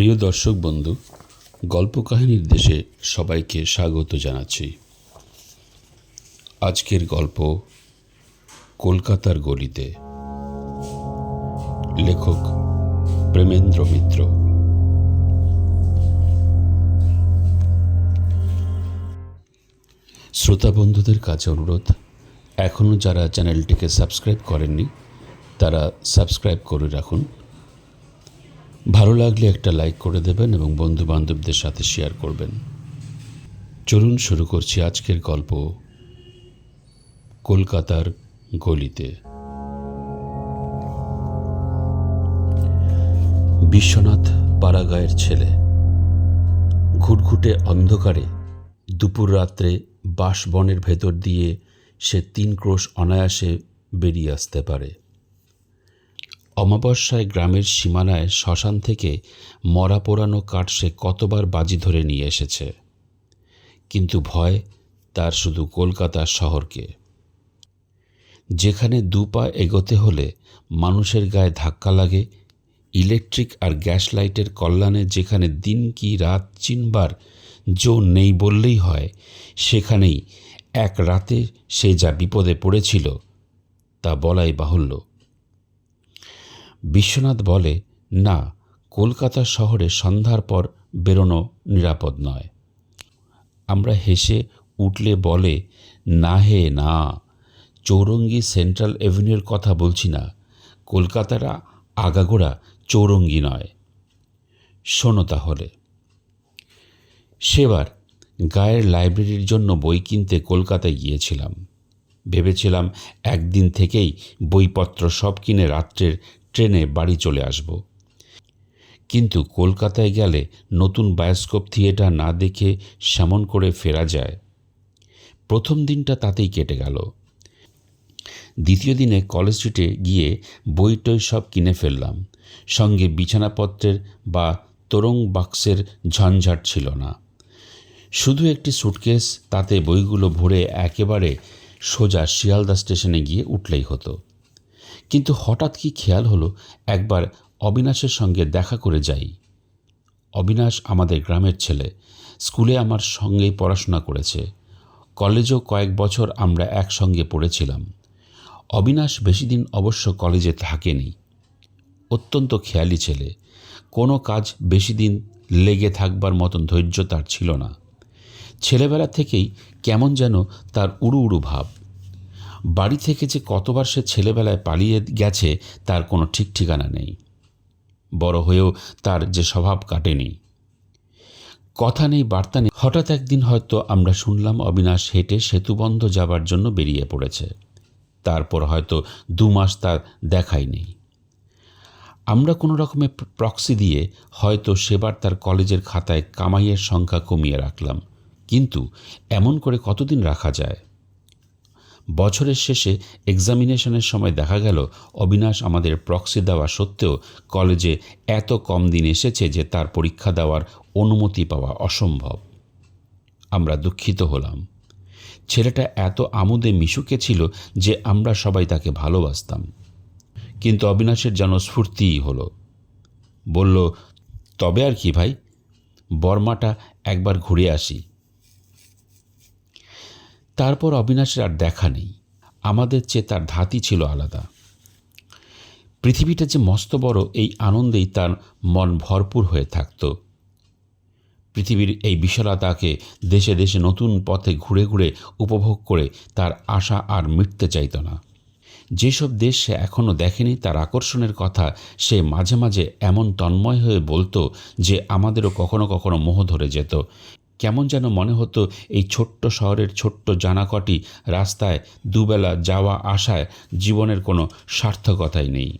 প্রিয় দর্শক বন্ধু, গল্প কাহিনীর দেশে সবাইকে স্বাগত জানাচ্ছি। আজকের গল্প কলকাতার গলিতে। লেখক প্রেমেন্দ্র মিত্র। শ্রোতা বন্ধুদের কাছে অনুরোধ এখনও যারা চ্যানেলটিকে সাবস্ক্রাইব করেননি, তারা সাবস্ক্রাইব করে রাখুন। ভালো লাগলে একটা লাইক করে দেবেন এবং বন্ধু বান্ধবদের সাথে শেয়ার করবেন। চলুন শুরু করছি আজকের গল্প কলকাতার গলিতে। বিশ্বনাথ পাড়াগাঁয়ের ছেলে। ঘুটঘুটে অন্ধকারে দুপুর রাত্রে বাঁশবনের ভেতর দিয়ে সে তিন ক্রোশ অনায়াসে বেরিয়ে আসতে পারে। অমাবস্যায় গ্রামের সীমানায় শ্মশান থেকে মরা পোড়ানো কাঠ সে কতবার বাজি ধরে নিয়ে এসেছে। কিন্তু ভয় তার শুধু কলকাতা শহরকে। যেখানে দু পা এগোতে হলে মানুষের গায়ে ধাক্কা লাগে, ইলেকট্রিক আর গ্যাস লাইটের কল্যাণে যেখানে দিন কি রাত চিনবার জো নেই বললেই হয়, সেখানেই এক রাতে সে যা বিপদে পড়েছিল তা বলাই বাহুল্য। বিশ্বনাথ বলে, না, কলকাতা শহরে সন্ধ্যার পর বেরোনো নিরাপদ নয়। আমরা হেসে উঠলে বলে, না হে, না, চৌরঙ্গি সেন্ট্রাল এভিনিউর কথা বলছি না। কলকাতারা আগাগোড়া চৌরঙ্গি নয়। শোনো তাহলে। সেবার গায়ের লাইব্রেরির জন্য বই কিনতে কলকাতায় গিয়েছিলাম। ভেবেছিলাম একদিন থেকেই বইপত্র সব কিনে রাত্রের ট্রেনে বাড়ি চলে আসব। কিন্তু কলকাতায় গেলে নতুন বায়োস্কোপ থিয়েটার না দেখে সেমন করে ফেরা যায়। প্রথম দিনটা তাতেই কেটে গেল। দ্বিতীয় দিনে কলেজ স্ট্রিটে গিয়ে বই টই সব কিনে ফেললাম। সঙ্গে বিছানাপত্রের বা তোরং বাক্সের ঝঞ্ঝাট ছিল না। শুধু একটি সুটকেস, তাতে বইগুলো ভরে একেবারে সোজা শিয়ালদা স্টেশনে গিয়ে উঠলেই হতো। কিন্তু হঠাৎ কি খেয়াল হলো, একবার অবিনাশের সঙ্গে দেখা করে যাই। অবিনাশ আমাদের গ্রামের ছেলে, স্কুলে আমার সঙ্গেই পড়াশোনা করেছে। কলেজেও কয়েক বছর আমরা একসঙ্গে পড়েছিলাম। অবিনাশ বেশি দিন অবশ্য কলেজে থাকেনি। অত্যন্ত খেয়ালি ছেলে, কোনো কাজ বেশি দিন লেগে থাকবার মতন ধৈর্য তার ছিল না। ছেলেবেলা থেকেই কেমন যেন তার উড়ু উড়ু ভাব। বাড়ি থেকে যে কতবার সে ছেলেবেলায় পালিয়ে গেছে তার কোনো ঠিক ঠিকানা নেই। বড় হয়েও তার যে স্বভাব কাটেনি। কথা নেই, বার্তা নেই। হঠাৎ একদিন হয়তো আমরা শুনলাম অবিনাশ হেঁটে সেতুবন্ধ যাবার জন্য বেরিয়ে পড়েছে। তারপর হয়তো দু মাস তার দেখাই নেই। আমরা কোনো রকমে প্রক্সি দিয়ে হয়তো সেবার তার কলেজের খাতায় কামাইয়ের সংখ্যা কমিয়ে রাখলাম। কিন্তু এমন করে কতদিন রাখা যায়? বছরের শেষে এক্সামিনেশনের সময় দেখা গেল, অবিনাশ আমাদের প্রক্সি দেওয়া সত্ত্বেও কলেজে এত কম দিন এসেছে যে তার পরীক্ষা দেওয়ার অনুমতি পাওয়া অসম্ভব। আমরা দুঃখিত হলাম। ছেলেটা এত আমোদে মিশুকে ছিল যে আমরা সবাই তাকে ভালোবাসতাম। কিন্তু অবিনাশের যেন স্ফূর্তিই হলো। বলল, তবে আর কি ভাই, বর্মাটা একবার ঘুরে আসি। তারপর অবিনাশের আর দেখা নেই। আমাদের চেয়ে তার ধাতি ছিল আলাদা। পৃথিবীটা যে মস্ত বড়, এই আনন্দেই তার মন ভরপুর হয়ে থাকত। পৃথিবীর এই বিশালতাকে দেশে দেশে নতুন পথে ঘুরে ঘুরে উপভোগ করে তার আশা আর মিটতে চাইত না। যেসব দেশ সে এখনও দেখেনি, তার আকর্ষণের কথা সে মাঝে মাঝে এমন তন্ময় হয়ে বলতো যে আমাদেরও কখনো কখনো মোহ ধরে যেত। কেমন যেন মনে হতো এই ছোট্ট শহরের ছোট্ট জানাকটি রাস্তায় দুবেলা যাওয়া আসায় জীবনের কোনো সার্থকতাই নেই।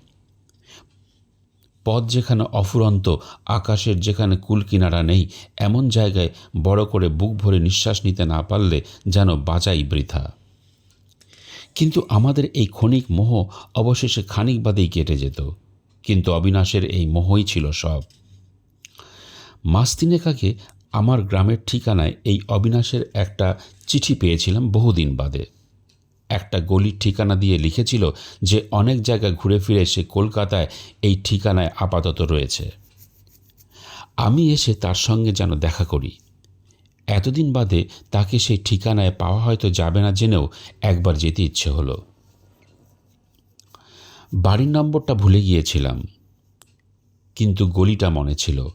পথ যেখানে অফুরন্ত, আকাশের যেখানে কুলকিনারা নেই, এমন জায়গায় বড় করে বুক ভরে নিঃশ্বাস নিতে না পারলে যেন বাঁচাই বৃথা। কিন্তু আমাদের এই ক্ষণিক মোহ অবশেষে খানিক বাদেই কেটে যেত। কিন্তু অবিনাশের এই মোহই ছিল সব। মাস তিনেক আগে আমার গ্রামের ঠিকানায় এই অবিনাশের একটা চিঠি পেয়েছিলাম বহুদিন বাদে। একটা গলির ঠিকানা দিয়ে লিখেছিল যে অনেক জায়গা ঘুরে ফিরে সে কলকাতায় এই ঠিকানায় আপাতত রয়েছে। আমি এসে তার সঙ্গে যেন দেখা করি। এতদিন বাদে তাকে সেই ঠিকানায় পাওয়া হয়তো যাবে না জেনেও একবার যেতে ইচ্ছে হলো। বাড়ির নম্বরটা ভুলে গিয়েছিলাম। কিন্তু গলিটা মনে ছিল।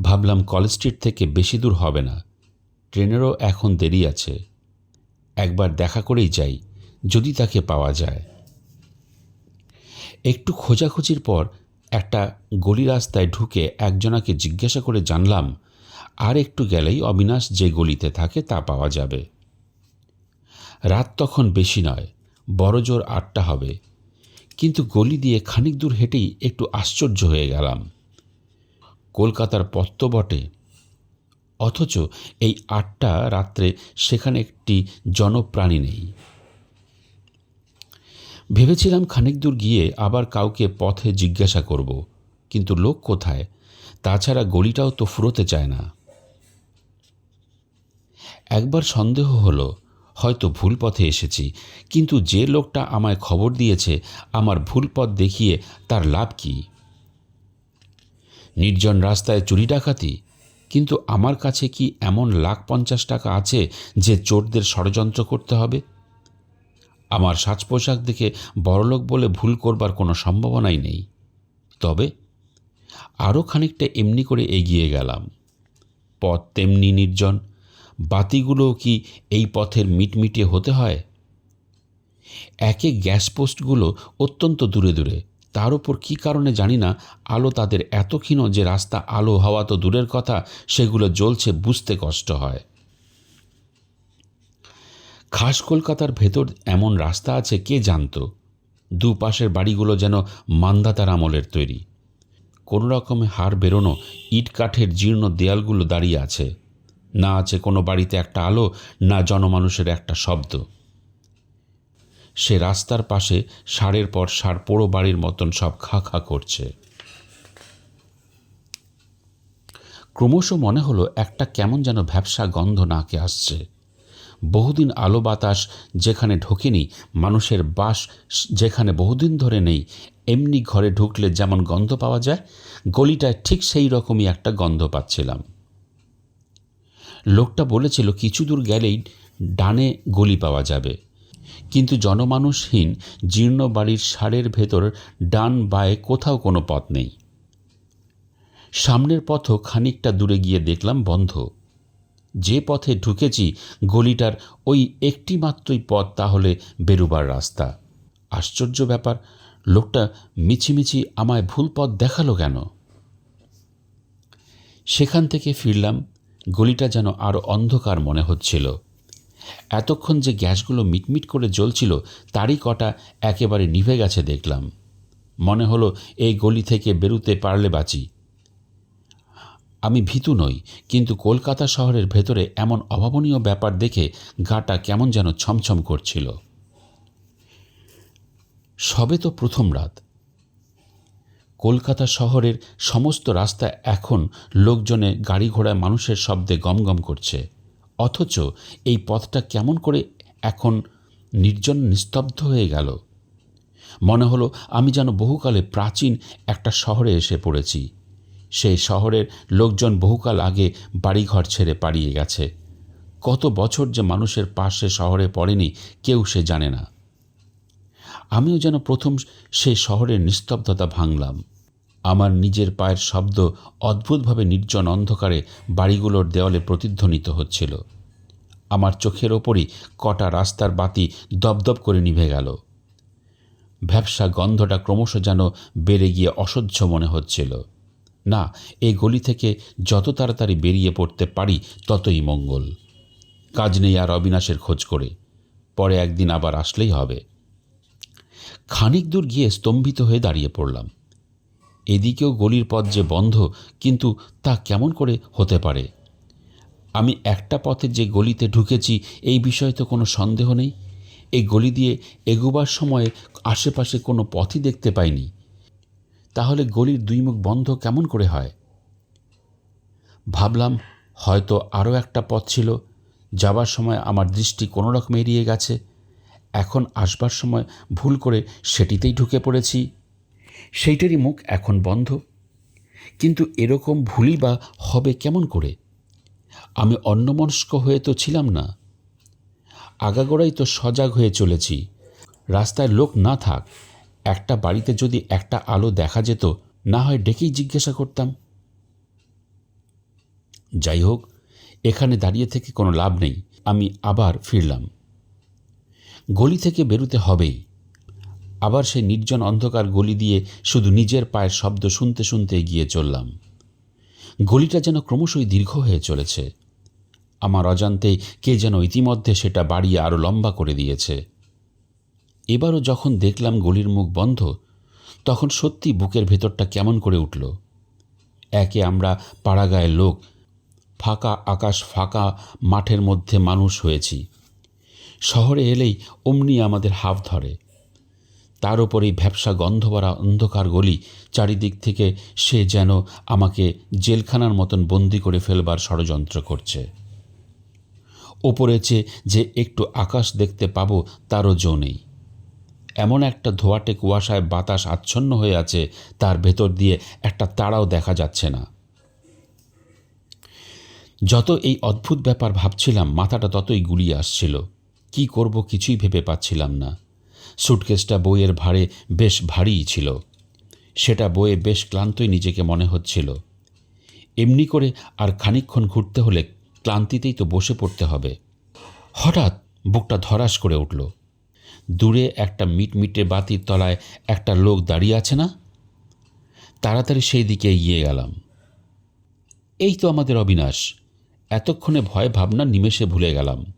ভাবলাম কলেজ স্ট্রিট থেকে বেশি দূর হবে না। ট্রেনেরও এখন দেরি আছে। একবার দেখা করেই যাই, যদি তাকে পাওয়া যায়। একটু খোঁজাখুঁজির পর একটা গলি রাস্তায় ঢুকে একজনাকে জিজ্ঞাসা করে জানলাম, আর একটু গেলেই অবিনাশ যে গলিতে থাকে তা পাওয়া যাবে। রাত তখন বেশি নয়, বড় জোর আটটা হবে। কিন্তু গলি দিয়ে খানিক দূর হেঁটেই একটু আশ্চর্য হয়ে গেলাম। কলকাতার পথ তো বটে অথচ এই আটটা রাত্রে সেখানে একটি জনপ্রাণী নেই। ভেবেছিলাম খানিক দূর গিয়ে আবার কাউকে পথে জিজ্ঞাসা করব, কিন্তু লোক কোথায়? তাছাড়া গলিটাও তো ফুরোতে চায় না। একবার সন্দেহ হলো, হয়তো ভুল পথে এসেছি, কিন্তু যে লোকটা আমায় খবর দিয়েছে, আমার ভুল পথ দেখিয়ে তার লাভ কি? নির্জন রাস্তায় চুরি ডাকাতি? কিন্তু আমার কাছে কি এমন লাখ পঞ্চাশ টাকা আছে যে চোরদের ষড়যন্ত্র করতে হবে? আমার সাজ পোশাক দেখে বড়লোক বলে ভুল করবার কোনো সম্ভাবনাই নেই। তবে আরও খানিকটা এমনি করে এগিয়ে গেলাম। পথ তেমনি নির্জন। বাতিগুলোও কি এই পথের মিটমিটে হতে হয়? একে গ্যাস পোস্টগুলো অত্যন্ত দূরে দূরে। তার উপর কী কারণে জানি না, আলো তাদের এত ক্ষীণ যে রাস্তা আলো হওয়া তো দূরের কথা, সেগুলো জ্বলছে বুঝতে কষ্ট হয়। খাস কলকাতার ভেতর এমন রাস্তা আছে, কে জানতো? দুপাশের বাড়িগুলো যেন মান্দাতার আমলের তৈরি। কোনো রকমে হাড় বেরোনো ইট কাঠের জীর্ণ দেয়ালগুলো দাঁড়িয়ে আছে। না আছে কোনো বাড়িতে একটা আলো, না জনমানুষের একটা শব্দ। সে রাস্তার পাশে সারের পর সার পোড়ো বাড়ির মতন সব খা খা করছে। ক্রমশ মনে হলো একটা কেমন যেন ভ্যাবসা গন্ধ নাকে আসছে। বহুদিন আলো বাতাস যেখানে ঢোকেনি, মানুষের বাস যেখানে বহুদিন ধরে নেই, এমনি ঘরে ঢুকলে যেমন গন্ধ পাওয়া যায়, গলিটায় ঠিক সেই রকমই একটা গন্ধ পাচ্ছিলাম। লোকটা বলেছিল, কিছু দূর গেলেই ডানে গলি পাওয়া যাবে। কিন্তু জনমানুষহীন জীর্ণ বাড়ির সারের ভেতর ডান বায়ে কোথাও কোনো পথ নেই। সামনের পথও খানিকটা দূরে গিয়ে দেখলাম বন্ধ। যে পথে ঢুকেছি, গলিটার ওই একটি মাত্রই পথ তাহলে বেরুবার রাস্তা। আশ্চর্য ব্যাপার, লোকটা মিছিমিছি আমায় ভুল পথ দেখাল কেন? সেখান থেকে ফিরলাম, গলিটা যেন আরও অন্ধকার মনে হচ্ছিল। এতক্ষণ যে গ্যাসগুলো মিটমিট করে জ্বলছিল, তারই কটা একেবারে নিভে গেছে দেখলাম। মনে হলো এই গলি থেকে বেরুতে পারলে বাঁচি। আমি ভীতু নই, কিন্তু কলকাতা শহরের ভেতরে এমন অভাবনীয় ব্যাপার দেখে গাটা কেমন যেন ছমছম করছিল। সবে তো প্রথম রাত। কলকাতা শহরের সমস্ত রাস্তা এখন লোকজনে গাড়ি ঘোড়ায় মানুষের শব্দে গমগম করছে। অথচ এই পথটা কেমন করে এখন নির্জন নিস্তব্ধ হয়ে গেল। মনে হলো আমি যেন বহুকালে প্রাচীন একটা শহরে এসে পড়েছি। সেই শহরের লোকজন বহুকাল আগে বাড়িঘর ছেড়ে পাড়িয়ে গেছে। কত বছর যে মানুষের পাশে শহরে পড়েনি কেউ সে জানে না। আমিও যেন প্রথম সেই শহরের নিস্তব্ধতা ভাঙলাম। আমার নিজের পায়ের শব্দ অদ্ভুতভাবে নির্জন অন্ধকারে বাড়িগুলোর দেওয়ালে প্রতিধ্বনিত হচ্ছিল। আমার চোখের ওপরই কটা রাস্তার বাতি দপদপ করে নিভে গেল। ভ্যাবসা গন্ধটা ক্রমশ যেন বেড়ে গিয়ে অসহ্য মনে হচ্ছিল। না, এই গলি থেকে যত তাড়াতাড়ি বেরিয়ে পড়তে পারি ততই মঙ্গল। কাজ নেই আর অবিনাশের খোঁজ করে। পরে একদিন আবার আসলেই হবে। খানিক দূর গিয়ে স্তম্ভিত হয়ে দাঁড়িয়ে পড়লাম। এদিকেও গলির পথ যে বন্ধ, কিন্তু তা কেমন করে হতে পারে? আমি একটা পথে যে গলিতে ঢুকেছি, এই বিষয়ে তো কোনো সন্দেহ নেই। এই গলি দিয়ে এগোবার সময়ে আশেপাশে কোনো পথই দেখতে পাইনি। তাহলে গলির দুই মুখ বন্ধ কেমন করে হয়? ভাবলাম হয়তো আরও একটা পথ ছিল। যাবার সময় আমার দৃষ্টি কোনো রকম এড়িয়ে গেছে। এখন আসবার সময় ভুল করে সেটিতেই ঢুকে পড়েছি। সেইটারই মুখ এখন বন্ধ। কিন্তু এরকম ভুলই বা হবে কেমন করে? আমি অন্যমনস্ক হয়ে তো ছিলাম না। আগাগোড়াই তো সজাগ হয়ে চলেছি। রাস্তায় লোক না থাক, একটা বাড়িতে যদি একটা আলো দেখা যেত, না হয় ডেকেই জিজ্ঞাসা করতাম। যাই হোক, এখানে দাঁড়িয়ে থেকে কোনো লাভ নেই, আমি আবার ফিরলাম। গলি থেকে বেরোতে হবেই। আবার সেই নির্জন অন্ধকার গলি দিয়ে শুধু নিজের পায়ের শব্দ শুনতে শুনতে এগিয়ে চললাম। গলিটা যেন ক্রমশই দীর্ঘ হয়ে চলেছে। আমার অজান্তেই কে যেন ইতিমধ্যে সেটা বাড়িয়ে আরও লম্বা করে দিয়েছে। এবারও যখন দেখলাম গলির মুখ বন্ধ, তখন সত্যি বুকের ভেতরটা কেমন করে উঠল। একে আমরা পাড়াগায়ের লোক, ফাঁকা আকাশ ফাঁকা মাঠের মধ্যে মানুষ হয়েছি। শহরে এলেই অমনি আমাদের হাফ ধরে। তার ওপরেই ভ্যাবসা গন্ধভরা অন্ধকার গলি চারিদিক থেকে সে যেন আমাকে জেলখানার মতন বন্দি করে ফেলবার ষড়যন্ত্র করছে। ওপরে চেয়ে যে একটু আকাশ দেখতে পাবো তারও জো নেই। এমন একটা ধোয়াটে কুয়াশায় বাতাস আচ্ছন্ন হয়ে আছে, তার ভেতর দিয়ে একটা তারাও দেখা যাচ্ছে না। যত এই অদ্ভুত ব্যাপার ভাবছিলাম, মাথাটা ততই গুলিয়ে আসছিল। কি করব কিছুই ভেবে পাচ্ছিলাম না। সুটকেসটা বইয়ের ভারে বেশ ভারীই ছিল। সেটা বইয়ে বেশ ক্লান্তই নিজেকে মনে হচ্ছিল। এমনি করে আর খানিকক্ষণ ঘুরতে হলে ক্লান্তিতেই তো বসে পড়তে হবে। হঠাৎ বুকটা ধরাস করে উঠল। দূরে একটা মিটমিটে বাতির তলায় একটা লোক দাঁড়িয়ে আছে না? তাড়াতাড়ি সেই দিকে এগিয়ে গেলাম। এই তো আমাদের অবিনাশ। এতক্ষণে ভয় ভাবনা নিমেষে ভুলে গেলাম।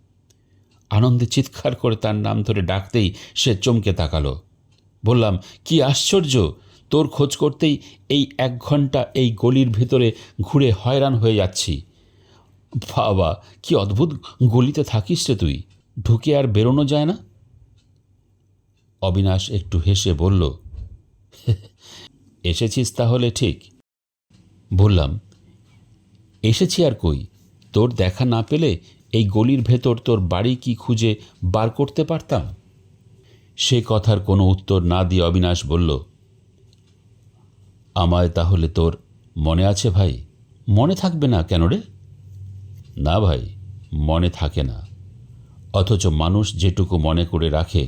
আনন্দে চিৎকার করে তার নাম ধরে ডাকতেই সে চমকে তাকালো। বললাম, কি আশ্চর্য! তোর খোঁজ করতেই এই এক ঘণ্টা এই গলির ভেতরে ঘুরে হয়রান হয়ে যাচ্ছি। বাবা, কি অদ্ভুত গলিতে থাকিস রে তুই। ঢুকে আর বেরোনো যায় না? অবিনাশ একটু হেসে বলল এসেছিস তাহলে ঠিক। বললাম, এসেছি আর কই? তোর দেখা না পেলে এই গলির ভেতর তোর বাড়ি কি খুঁজে বার করতে পারতাম? সে কথার কোনো উত্তর না দিয়ে অবিনাশ বলল, আমায় তাহলে তোর মনে আছে ভাই? মনে থাকবে না কেন রে? না ভাই, মনে থাকে না। অথচ মানুষ যেটুকু মনে করে রাখে,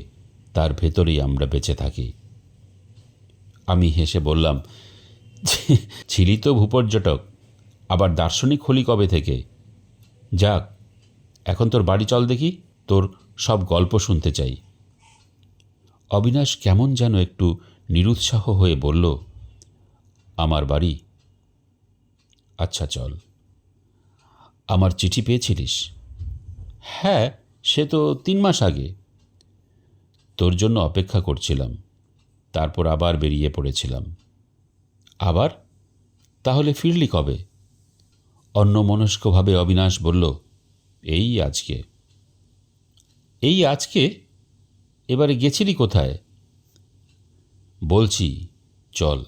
তার ভেতরেই আমরা বেঁচে থাকি। আমি হেসে বললাম ছিলি তো ভূপর্যটক, আবার দার্শনিক হলি কবে থেকে? যাক এখন তোর বাড়ি চল দেখি, তোর সব গল্প শুনতে চাই। অবিনাশ কেমন যেন একটু নিরুৎসাহ হয়ে বলল, আমার বাড়ি? আচ্ছা চল। আমার চিঠি পেয়েছিলিস? হ্যাঁ সে তো তিন মাস আগে। তোর জন্য অপেক্ষা করছিলাম, তারপর আবার বেরিয়ে পড়েছিলাম। আবার? তাহলে ফিরলি কবে? অন্যমনস্কভাবে অবিনাশ বলল এই আজকে। এই আজকে? এবারে গেছিলি কোথায়? বলছি, চল।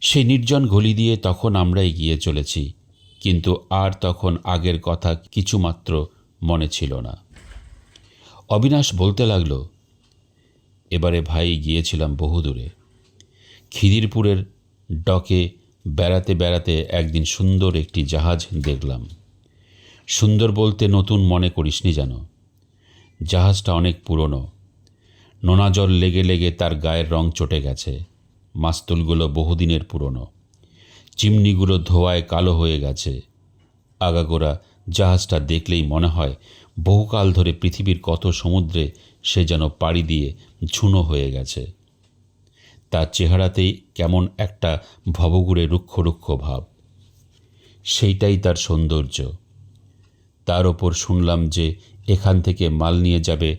সেই নির্জন গলি দিয়ে তখন আমরা এগিয়ে চলেছি, কিন্তু আর তখন আগের কথা কিছুমাত্র মনে ছিল না। অবিনাশ বলতে লাগল, এবারে ভাই গিয়েছিলাম বহুদূরে খিদিরপুরের ডকে বেড়াতে বেড়াতে একদিন সুন্দর একটি জাহাজ দেখলাম। সুন্দর বলতে নতুন মনে করিসনি যেন। জাহাজটা অনেক পুরনো। নোনা জল লেগে লেগে তার গায়ের রং চটে গেছে। মাস্তুলগুলো বহুদিনের পুরনো। চিমনিগুলো ধোয়ায় কালো হয়ে গেছে। আগাগোড়া জাহাজটা দেখলেই মনে হয় বহুকাল ধরে পৃথিবীর কত সমুদ্রে সে যেন পাড়ি দিয়ে ঝুনো হয়ে গেছে। তার চেহারাতেই কেমন একটা ভবগুড়ে রুক্ষ রুক্ষ ভাব। সেইটাই তার সৌন্দর্য। তার ওপর শুনলাম যে এখান থেকে মাল নিয়ে যাবে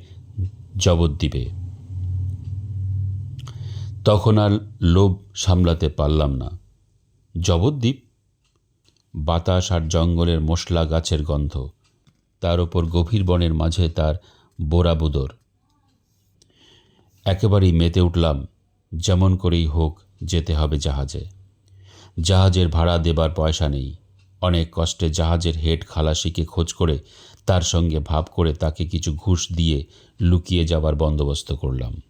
জবদ্বীপে তখন আর লোভ সামলাতে পারলাম না। জবদ্বীপ বাতাস আর জঙ্গলের মশলা গাছের গন্ধ। তার ওপর গভীর বনের মাঝে তার বোরাবুদর একেবারেই মেতে উঠলাম, যেমন করেই হোক যেতে হবে জাহাজে। জাহাজের ভাড়া দেবার পয়সা নেই। অনেক কষ্টে জাহাজের হেড খালাসিকে খোঁজ করে তার সঙ্গে ভাব করে তাকে কিছু ঘুষ দিয়ে লুকিয়ে যাবার বন্দোবস্ত করলাম।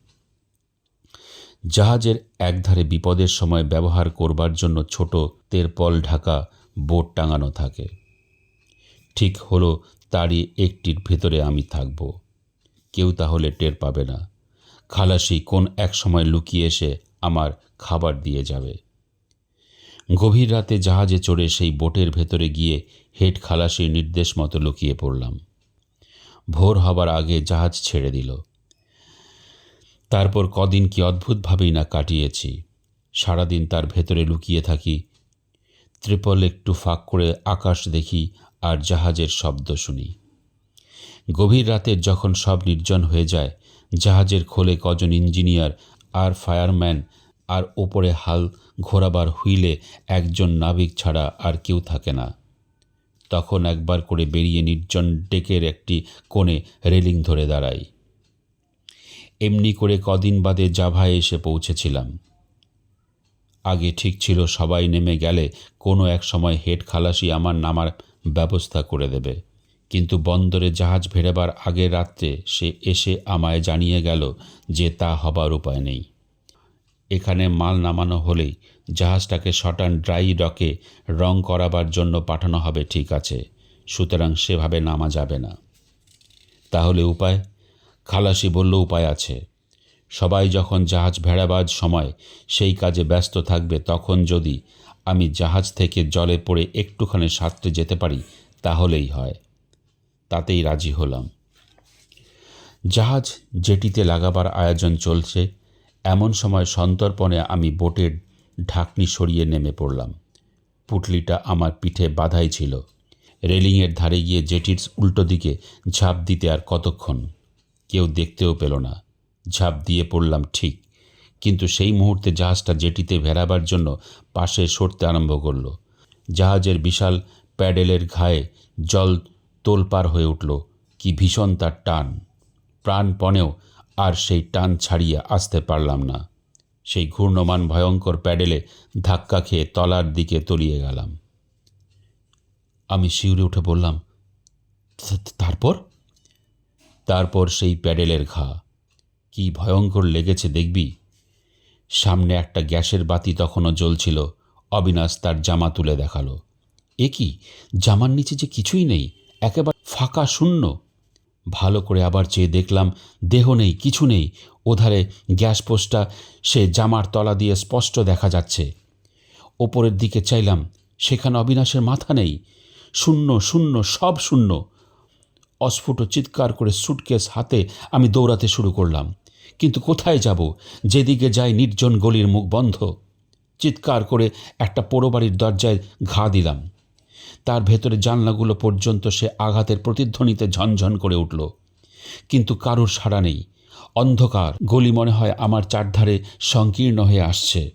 জাহাজের একধারে বিপদের সময় ব্যবহার করবার জন্য ছোট তেরপল ঢাকা বোট টাঙানো থাকে। ঠিক হলো তারই একটির ভেতরে আমি থাকব। কেউ তাহলে টের পাবে না। খালাসি কোন এক সময় লুকিয়ে এসে আমার খাবার দিয়ে যাবে। গভীর রাতে জাহাজে চড়ে সেই বোটের ভেতরে গিয়ে হেড খালাসির নির্দেশ মতো লুকিয়ে পড়লাম। ভোর হবার আগে জাহাজ ছেড়ে দিল। তারপর কদিন কি অদ্ভুতভাবেই না কাটিয়েছি। সারাদিন তার ভেতরে লুকিয়ে থাকি। ত্রিপল একটু ফাঁক করে আকাশ দেখি আর জাহাজের শব্দ শুনি। গভীর রাতে যখন সব নির্জন হয়ে যায়, জাহাজের খোলে কজন ইঞ্জিনিয়ার আর ফায়ারম্যান আর ওপরে হাল ঘোরাবার হুইলে একজন নাবিক ছাড়া আর কেউ থাকে না। তখন একবার করে বেরিয়ে নির্জন ডেকের একটি কোণে রেলিং ধরে দাঁড়াই। এমনি করে কদিন বাদে জাভায় এসে পৌঁছেছিলাম। আগে ঠিক ছিল সবাই নেমে গেলে কোনো এক সময় হেড খালাসি আমার নামার ব্যবস্থা করে দেবে। কিন্তু বন্দরে জাহাজ ভেড়েবার আগের রাত্রে সে এসে আমায় জানিয়ে গেল যে তা হবার উপায় নেই। এখানে মাল নামানো হলেই জাহাজটাকে শটান ড্রাই ডকে রং করাবার জন্য পাঠানো হবে, ঠিক আছে। সুতরাং সেভাবে নামা যাবে না। তাহলে উপায়? খালাসি বলল, উপায় আছে। সবাই যখন জাহাজ ভেড়াবাজ সময় সেই কাজে ব্যস্ত থাকবে, তখন যদি আমি জাহাজ থেকে জলে পড়ে একটুখানি সাঁতরে যেতে পারি, তাহলেই হয়। তাতেই রাজি হলাম। জাহাজ জেটিতে লাগাবার আয়োজন চলছে এমন সময় সন্তর্পণে আমি বোটের ঢাকনি সরিয়ে নেমে পড়লাম। পুটলিটা আমার পিঠে বাধাই ছিল। রেলিংয়ের ধারে গিয়ে জেটির উল্টো দিকে ঝাঁপ দিতে আর কতক্ষণ কেউ দেখতেও পেল না। ঝাঁপ দিয়ে পড়লাম ঠিক, কিন্তু সেই মুহূর্তে জাহাজটা জেটিতে ভেড়াবার জন্য পাশে সরতে আরম্ভ করল। জাহাজের বিশাল প্যাডেলের ঘায়ে জল তোলপার হয়ে উঠল। কি ভীষণ তার টান। প্রাণপণেও আর সেই টান ছাড়িয়ে আসতে পারলাম না। সেই ঘূর্ণমান ভয়ঙ্কর প্যাডেলে ধাক্কা খেয়ে তলার দিকে তলিয়ে গেলাম। আমি শিউরে উঠে বললাম তারপর? তারপর সেই প্যাডেলের ঘা। কি ভয়ঙ্কর লেগেছে দেখবি? সামনে একটা গ্যাসের বাতি তখনও জ্বলছিল। অবিনাশ তার জামা তুলে দেখাল। এ কি? জামার নিচে যে কিছুই নেই, একেবারে ফাঁকা শূন্য। ভালো করে আবার চেয়ে দেখলাম দেহ নেই, কিছু নেই। ওধারে গ্যাস পোস্টটা সে জামার তলা দিয়ে স্পষ্ট দেখা যাচ্ছে। ওপরের দিকে চাইলাম, সেখানে অবিনাশের মাথা নেই। শূন্য শূন্য, সব শূন্য। অস্ফুট চিৎকার করে সুটকেস হাতে আমি দৌড়াতে শুরু করলাম। কিন্তু কোথায় যাব? যেদিকে যাই নির্জন গলির মুখ বন্ধ। চিৎকার করে একটা পোড়োবাড়ির দরজায় ঘা দিলাম। তার ভেতরে জানলাগুলো পর্যন্ত সে আঘাতের প্রতিধ্বনিতে ঝনঝন করে উঠল। কিন্তু কারোর সাড়া নেই। অন্ধকার, গলি মনে হয় আমার চারধারে সংকীর্ণ হয়ে আসছে।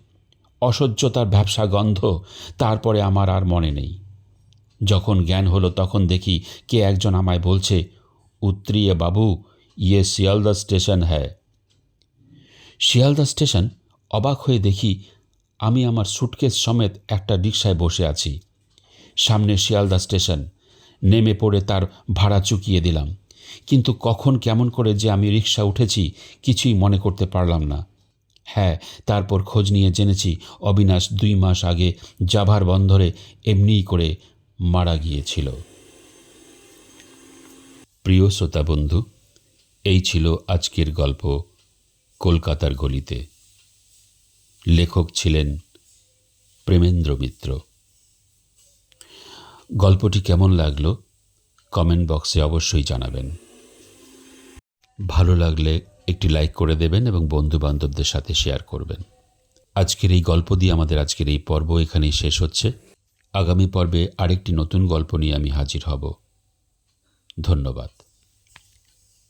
অসহ্য তার ব্যবসা গন্ধ তারপরে আমার আর মনে নেই। যখন জ্ঞান হলো তখন দেখি কে একজন আমায় বলছে উত্তরিয়ে বাবু ইয়ে শিয়ালদা স্টেশন হ্যায়। শিয়ালদা স্টেশন, অবাক হয়ে দেখি আমি আমার সুটকেস সমেত একটা রিক্সায় বসে আছি। সামনে শিয়ালদা স্টেশন। নেমে পড়ে তার ভাড়া চুকিয়ে দিলাম। কিন্তু কখন কেমন করে যে আমি রিক্সা উঠেছি, কিছুই মনে করতে পারলাম না। হ্যাঁ তারপর খোঁজ নিয়ে জেনেছি অবিনাশ দুই মাস আগে জাভার বন্দরে এমনিই করে মারা গিয়েছিল। প্রিয় শ্রোতা বন্ধু, এই ছিল আজকের গল্প কলকাতার গলিতে। লেখক ছিলেন প্রেমেন্দ্র মিত্র। গল্পটি কেমন লাগল কমেন্ট বক্সে অবশ্যই জানাবেন। ভালো লাগলে একটি লাইক করে দেবেন এবং বন্ধুবান্ধবদের সাথে শেয়ার করবেন। আজকের এই গল্প দিয়ে আমাদের আজকের এই পর্ব এখানেই শেষ হচ্ছে। আগামী পর্বে আরেকটি নতুন গল্প নিয়ে আমি হাজির হব। ধন্যবাদ।